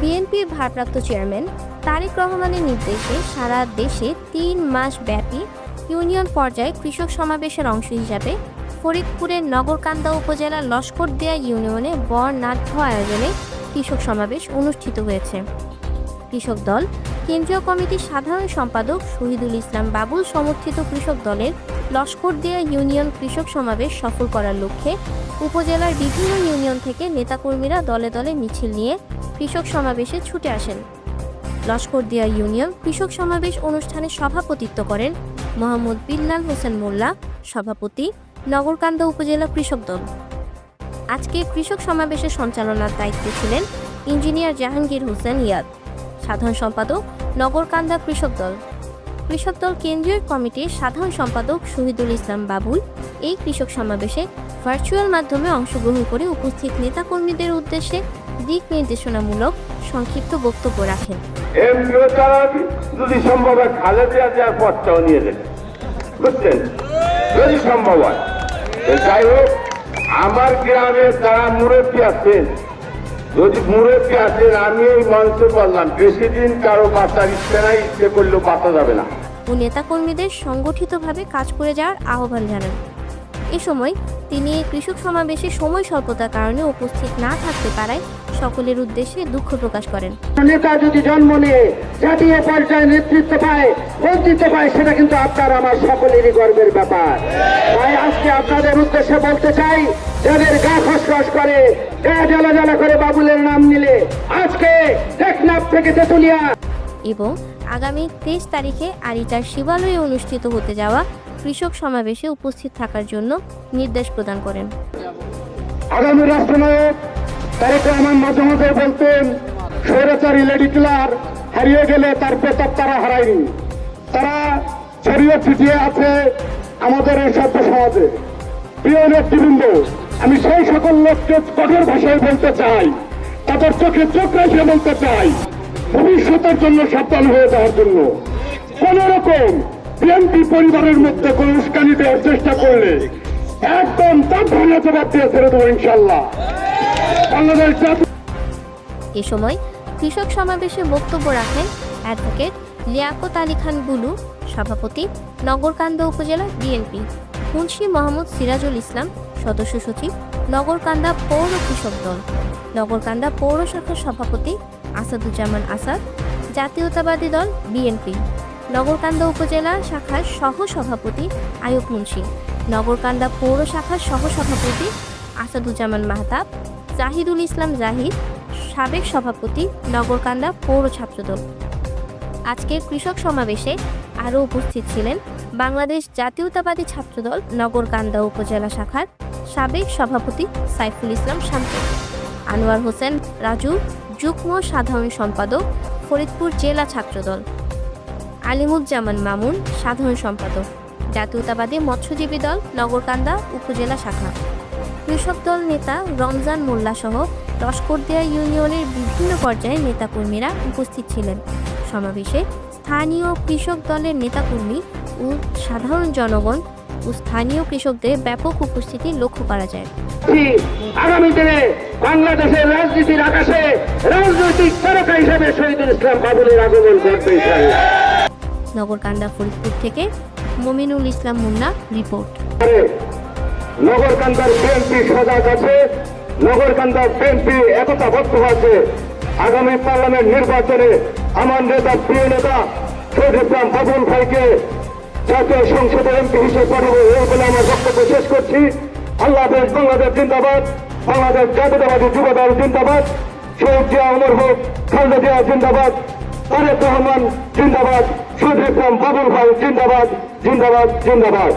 বিএনপির ভারপ্রাপ্ত চেয়ারম্যান তারেক রহমানের নির্দেশে সারা দেশে তিন মাস ব্যাপী ইউনিয়ন পর্যায়ে কৃষক সমাবেশের অংশ হিসাবে ফরিদপুরের নগরকান্দা উপজেলার লস্করদিয়া ইউনিয়নে বর বর্ণাঢ্য আয়োজনে কৃষক সমাবেশ অনুষ্ঠিত হয়েছে। কৃষক দল কেন্দ্রীয় কমিটির সাধারণ সম্পাদক শহীদুল ইসলাম বাবুল সমর্থিত কৃষক দলের লস্করদিয়া ইউনিয়ন কৃষক সমাবেশ সফল করার লক্ষ্যে উপজেলার বিভিন্ন ইউনিয়ন থেকে নেতাকর্মীরা দলে দলে মিছিল নিয়ে কৃষক সমাবেশে ছুটে আসেন। লস্করদিয়া ইউনিয়ন কৃষক সমাবেশ অনুষ্ঠানে সভাপতিত্ব করেন মোহাম্মদ বিল্লাল হোসেন মোল্লা, সভাপতি, নগরকান্দা উপজেলা কৃষক দল। আজকে কৃষক সমাবেশের সঞ্চালনার দায়িত্বে ছিলেন ইঞ্জিনিয়ার জাহাঙ্গীর হোসেন ইয়াদ। সাধারণ সম্পাদক নগরকান্দা কৃষক দল। কৃষক দল কেন্দ্রীয় কমিটির সাধারণ সম্পাদক শহীদুল ইসলাম বাবুল এই কৃষক সমাবেশে ভার্চুয়াল মাধ্যমে অংশগ্রহণ করে উপস্থিত নেতাকর্মীদের উদ্দেশ্যে দিক নির্দেশনামূলক সংক্ষিপ্ত বক্তব্য রাখেন। যদি সম্ভব হয় পথটাও নিয়ে দেন বুঝছেন? যদি সম্ভব হয়। যাই হোক, আমার গ্রামে যারা মুরব্বী আছেন যদি মুরব্বী আছেন আমি এই মঞ্চে বললাম, বেশি দিন কারও বাঁচার ইচ্ছে নাই, ইচ্ছে করলেও বাঁচা যাবে না। ও নেতাকর্মীদের সংগঠিতভাবে কাজ করে যাওয়ার আহ্বান জানান। এ সময় তিনি কৃষক সমাবেশে সময় স্বল্পতার কারণে উপস্থিত না থাকতে পারায় সকলের উদ্দেশ্যে দুঃখ প্রকাশ করেন। নেতা যদি জন্ম নিয়ে জাতীয় পর্যায়ে নেতৃত্ব পায় বঞ্চিত পায় সেটা কিন্তু আপনার আমার সকলেরই গর্বের ব্যাপার। তাই আজকে আপনাদের উদ্দেশ্যে বলতে চাই যাদের গা খসখস করে গা জ্বালা জ্বালা করে বাবুলের নাম নিলে আজকে টেকনাফ থেকে তেতুলিয়া। এবং আগামী তেইশ তারিখে আরিচার শিবালয়ে অনুষ্ঠিত হতে যাওয়া কৃষক সমাবেশে উপস্থিত থাকার জন্য নির্দেশ প্রদান করেন। আগামী রাষ্ট্রনায়ক তারেক রহমান মাঝে মাঝে বলতেন, স্বৈরাচারী লেডি কিলার হারিয়ে গেলে তার প্রতাপ তারা হারায়নি। তারা ছড়িয়ে ছিটিয়ে আছে আমাদের এই সভ্য সমাজে। প্রিয় নেতৃবৃন্দ, আমি সেই সকল লোককে কঠোর ভাষায় বলতে চাই, তাদের চোখে চোখ রেখে বলতে চাই, ভবিষ্যতের জন্য সাবধান হয়ে যাওয়ার জন্য। কোন রকম বিএনপি পরিবারের মধ্যে কোন উস্কানি দেওয়ার চেষ্টা করলে একদম তার ভাঙা জবাব দিয়ে ছেড়ে দেবো ইনশাল্লাহ এ সময় কৃষক সমাবেশে বক্তব্য রাখেন অ্যাডভোকেট লিয়াকত আলী খান বুলু, সভাপতি নগরকান্দা উপজেলা বিএনপি, মুন্সি মোহাম্মদ সিরাজুল ইসলাম, সদস্য সচিব নগরকান্দা পৌর কৃষক দল, নগরকান্দা পৌর শাখার সভাপতি আসাদুজ্জামান আসাদ, জাতীয়তাবাদী দল বিএনপি, নগরকান্দা উপজেলা শাখার সহ সভাপতি আয়ুব মুন্সি, নগরকান্দা পৌর শাখার সহ সভাপতি আসাদুজ্জামান মাহতাব জাহিদুল ইসলাম জাহিদ, সাবেক সভাপতি, নগরকান্দা পৌর ছাত্রদল। আজকের কৃষক সমাবেশে আরও উপস্থিত ছিলেন বাংলাদেশ জাতীয়তাবাদী ছাত্রদল নগরকান্দা উপজেলা শাখার সাবেক সভাপতি সাইফুল ইসলাম শান্ত আনোয়ার হোসেন রাজু, যুগ্ম সাধারণ সম্পাদক ফরিদপুর জেলা ছাত্রদল, আলিমুজ্জামান মামুন সাধারণ সম্পাদক, জাতীয়তাবাদী মৎস্যজীবী দল নগরকান্দা উপজেলা শাখা। কৃষক দল নেতা রমজান মোল্লা সহ লস্করদিয়া ইউনিয়নের বিভিন্ন পর্যায়ের নেতাকর্মীরা উপস্থিত ছিলেন। সমাবেশে স্থানীয় কৃষক দলের নেতাকর্মী ও সাধারণ জনগণ ও স্থানীয় কৃষকদের ব্যাপক উপস্থিতি লক্ষ্য করা যায়। আগামী দিনে বাংলাদেশের রাজনীতির আকাশে রাজনৈতিক তারকা হিসেবে শহীদুল ইসলাম বাবুলের আগমন ইনশাআল্লাহ। নগরকান্দা ফরিদপুর থেকে মমিনুল ইসলাম মুন্না রিপোর্ট। নগরকান্দার বিএনপি সজাগ আছে, নগরকান্দার বিএনপি একতাবদ্ধ আছে। আগামী পার্লামেন্ট নির্বাচনে আমার নেতা, প্রিয় নেতা, শহীদ ইসলাম বাবুল ভাইকে জাতীয় সংসদে এমপি হিসেবে পাঠাবো এই বলে আমার বক্তব্য শেষ করছি। আল্লাহ হাফেজ, বাংলাদেশ জিন্দাবাদ, বাংলাদেশ জাতীয়তাবাদী যুব দল জিন্দাবাদ, শহীদ জিয়া অমর হোক, খালেদা জিয়া জিন্দাবাদ, তারেক রহমান জিন্দাবাদ, শহীদ ইসলাম বাবুল ভাই জিন্দাবাদ জিন্দাবাদ জিন্দাবাদ।